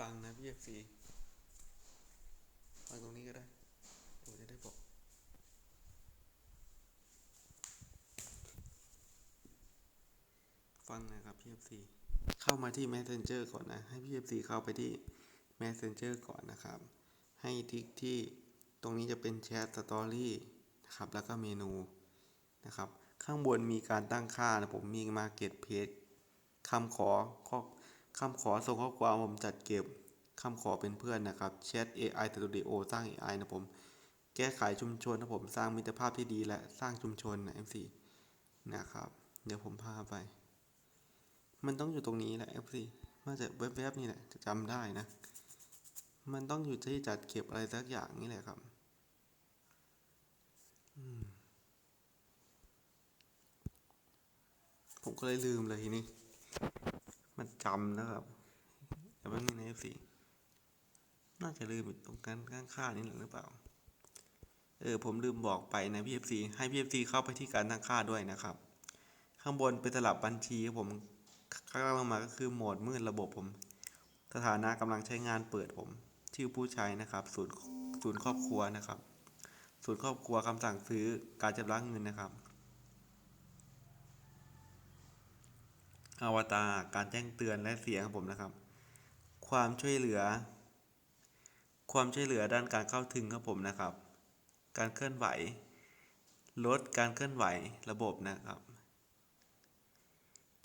ฟังนะพี่เอฟซีฟังตรงนี้ก็ได้ผมจะได้บอกฟังนะครับพี่เอฟซีเข้ามาที่ Messenger ก่อนนะ ให้พี่เอฟซีเข้าไปที่ Messenger ก่อนนะครับ ให้ทิกที่ตรงนี้จะเป็นแชทสตอรี่นะครับ แล้วก็เมนูนะครับ ข้างบนมีการตั้งค่านะผมมี Market Page คำขอข้อ คำขอส่งข้อความผมจัดเก็บคำขอเป็นเพื่อนนะครับแชท AI Studio สร้าง AI นะผม แก้ไขชุมชนนะผมสร้างมิตรภาพที่ดีและสร้างชุมชนนะ MC นะครับ เดี๋ยวผมพาไป มันต้องอยู่ตรงนี้แหละ FC มาจากเว็บๆนี่แหละจะจำได้นะ มันต้องอยู่ที่จัดเก็บอะไรสักอย่างนี่แหละครับผมก็เลยลืมเลยทีนี้ มันจำนะครับแต่ว่านี่ใน FC น่าจะลืมตรงกันข้างๆนี่หรือเปล่า เออผมลืมบอกไปนะพี่ FC ให้พี่ FC เข้าไปที่การตั้งค่าด้วยนะครับ ข้างบนเป็นสลับบัญชีผมข้างล่างลงมาก็คือโหมดมืดระบบผม สถานะกำลังใช้งานเปิดผม ชื่อผู้ใช้นะครับศูนย์ศูนย์ครอบครัวนะครับ ศูนย์ครอบครัวคำสั่งซื้อการชำระเงินนะครับ อวตารการแจ้งเตือนและเสียงครับผมนะครับ ความช่วยเหลือ ความช่วยเหลือด้านการเข้าถึงครับผมนะครับ การเคลื่อนไหว ลดการเคลื่อนไหวระบบนะครับ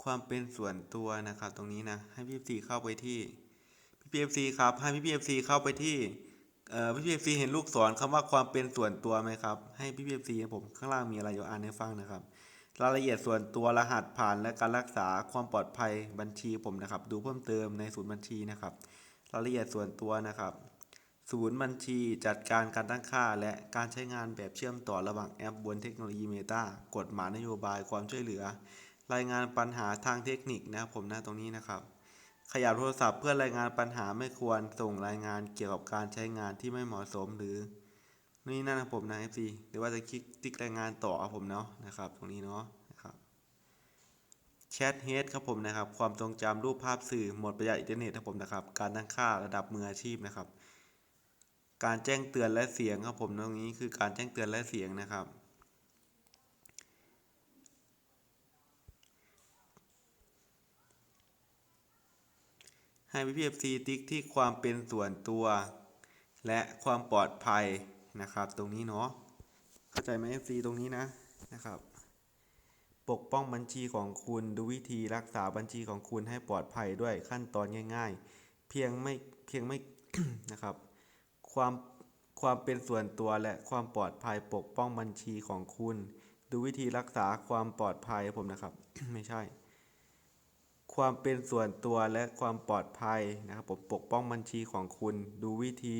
ความเป็นส่วนตัวนะครับ ตรงนี้นะให้พี่เอฟซีเข้าไปที่พี่พีเอฟซีครับให้พี่พีเอฟซีเข้าไปที่เอ่อพี่พีเอฟซีเห็นลูกศรคำว่าความเป็นส่วนตัวไหมครับให้พี่พีเอฟซีผมข้างล่างมีอะไรอยู่อ่านให้ฟังนะครับ รายละเอียดส่วนตัวรหัสผ่านและการรักษาความปลอดภัยบัญชีผมนะครับ ดูเพิ่มเติมในศูนย์บัญชีนะครับ รายละเอียดส่วนตัวนะครับ ศูนย์บัญชีจัดการการตั้งค่า และการใช้งานแบบเชื่อมต่อระหว่างแอปบนเทคโนโลยี Meta กฎหมายนโยบายความช่วยเหลือ รายงานปัญหาทางเทคนิคนะครับผมนะตรงนี้นะครับ ขยับโทรศัพท์เพื่อรายงานปัญหาไม่ควรส่งรายงานเกี่ยวกับการใช้งานที่ไม่เหมาะสมหรือ นี่นั่นนะผมนะ FC หรือว่าจะคลิกติ๊กรายงานต่อครับผมเนาะนะครับ ตรงนี้เนาะนะครับแชทเฮดครับผมนะครับ ความทรงจำรูปภาพสื่อหมดประหยัดอินเทอร์เน็ตครับผมนะครับ การตั้งค่าระดับมืออาชีพนะครับ การแจ้งเตือนและเสียงครับผมตรงนี้คือการแจ้งเตือนและเสียงนะครับให้พี่พีเอฟซีติ๊กที่ความเป็นส่วนตัว และความปลอดภัย นะครับ ตรงนี้เนาะเข้าใจไหมเอฟซีตรงนี้นะนะครับ ปกป้องบัญชีของคุณดูวิธีรักษาบัญชีของคุณให้ปลอดภัยด้วยขั้นตอนง่าย ๆ เพียงไม่เพียงไม่นะครับ ความความเป็นส่วนตัวและความปลอดภัยปกป้องบัญชีของคุณ ดูวิธีรักษาความปลอดภัยผมนะครับ ไม่ใช่ ความเป็นส่วนตัวและความปลอดภัยนะครับผมปกป้องบัญชีของคุณ ดูวิธี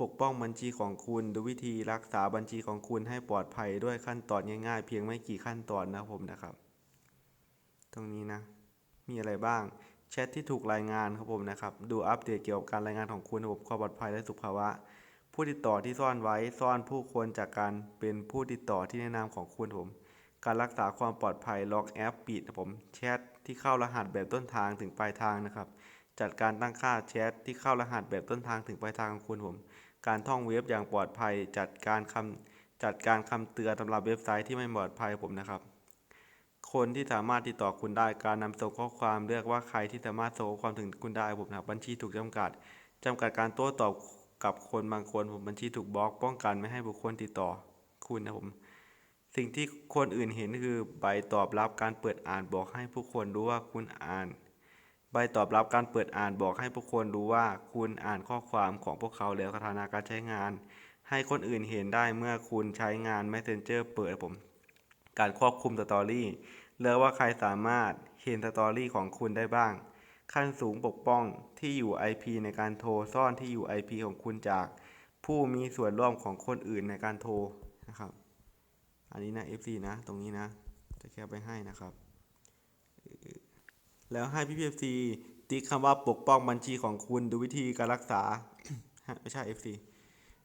ปกป้องบัญชีของคุณดูวิธีรักษาบัญชีของคุณให้ปลอดภัยด้วยขั้นตอนง่ายๆ เพียงไม่กี่ขั้นตอนนะครับผมนะครับ ตรงนี้นะ มีอะไรบ้างแชทที่ถูกรายงานครับผมนะครับ ดูอัปเดตเกี่ยวกับการรายงานของคุณระบบความปลอดภัยและสุขภาวะ ผู้ติดต่อที่ซ่อนไว้ซ่อนผู้คนจากการเป็นผู้ติดต่อที่แนะนำของคุณผม การรักษาความปลอดภัยล็อกแอปปิดนะผมแชทที่เข้ารหัสแบบต้นทางถึงปลายทางนะครับ จัดการตั้งค่าแชทที่เข้ารหัสแบบต้นทางถึงปลายทางของคุณผม การท่องเว็บอย่างปลอดภัย จัดการคำจัดการคำเตือนสำหรับเว็บไซต์ที่ไม่ปลอดภัยผมนะครับ คนที่สามารถติดต่อคุณได้การนำส่งข้อความเลือกว่าใครที่สามารถส่งข้อความถึงคุณได้ผมนะบบัญชีถูกจำกัดจำกัดการโต้ตอบกับคนบางคนผมบัญชีถูกบล็อกป้องกันไม่ให้บุคคลติดต่อคุณนะผมสิ่งที่คนอื่นเห็นคือใบตอบรับการเปิดอ่านบอกให้ผู้คนรู้ว่าคุณอ่าน ใบตอบรับการเปิดอ่านบอกให้ผู้คนรู้ว่าคุณอ่านข้อความของพวกเขาแล้วสถานะการใช้งาน ให้คนอื่นเห็นได้เมื่อคุณใช้งาน Messenger เปิดผม การควบคุมสตอรี่เลือกว่าใครสามารถเห็นสตอรี่ของคุณได้บ้าง ขั้นสูงปกป้องที่อยู่ IP ในการโทรซ่อนที่อยู่ IP ของคุณจาก ผู้มีส่วนร่วมของคนอื่นในการโทรนะครับ อันนี้นะ FC นะ ตรงนี้นะ จะแคปไปให้นะครับ แล้วให้พี่ FC ติ๊กคำว่าปกป้องบัญชีของคุณดูวิธีการรักษา ไม่ใช่ FC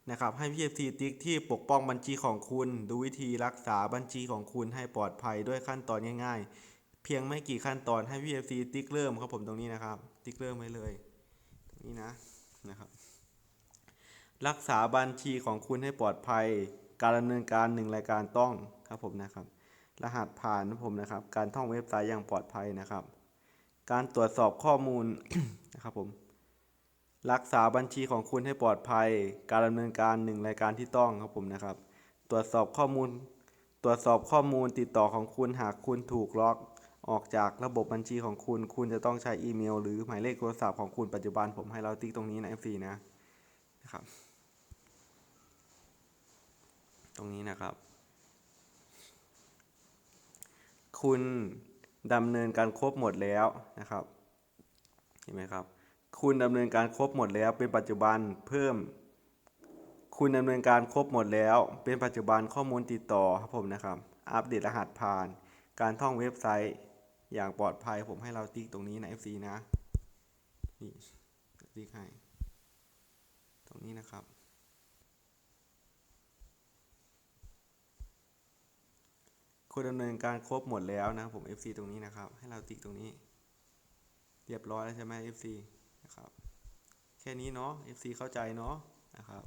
นะครับ ให้พี่ FC ติ๊กที่ปกป้องบัญชีของคุณ ดูวิธีรักษาบัญชีของคุณให้ปลอดภัยด้วยขั้นตอนง่ายๆ เพียงไม่กี่ขั้นตอนให้พี่ FC ติ๊กเริ่มครับผมตรงนี้นะครับ ติ๊กเริ่มไว้เลยนี่นะนะครับ รักษาบัญชีของคุณให้ปลอดภัย การดำเนินการหนึ่งรายการต้องครับผมนะครับ รหัสผ่านผมนะครับ การท่องเว็บไซต์อย่างปลอดภัยนะครับ การตรวจสอบข้อมูลนะครับผม รักษาบัญชีของคุณให้ปลอดภัย การดำเนินการหนึ่งรายการที่ต้องครับผมนะครับ ตรวจสอบข้อมูล ตรวจสอบข้อมูลติดต่อของคุณหากคุณถูกล็อกออกจากระบบบัญชีของคุณ คุณจะต้องใช้อีเมล หรือหมายเลขโทรศัพท์ของคุณปัจจุบันผมให้เราติ๊กตรงนี้นะ FC นะนะครับ ตรงนี้นะครับ คุณ ดำเนินการครบหมดแล้วนะครับ เห็นไหมครับ คุณดำเนินการครบหมดแล้ว เป็นปัจจุบันเพิ่ม คุณดำเนินการครบหมดแล้ว เป็นปัจจุบันข้อมูลติดต่อครับผมนะครับ อัปเดตรหัสผ่าน การท่องเว็บไซต์อย่างปลอดภัยผมให้เราติ๊กตรงนี้นะ FC นะ นี่ติ๊กให้ ตรงนี้นะครับ คุณดำเนินการครบหมดแล้วนะผม FC ตรงนี้นะครับ ให้เราติ๊กตรงนี้ เรียบร้อยแล้วใช่ไหม FC นะครับ แค่นี้เนาะ FC เข้าใจเนาะนะครับ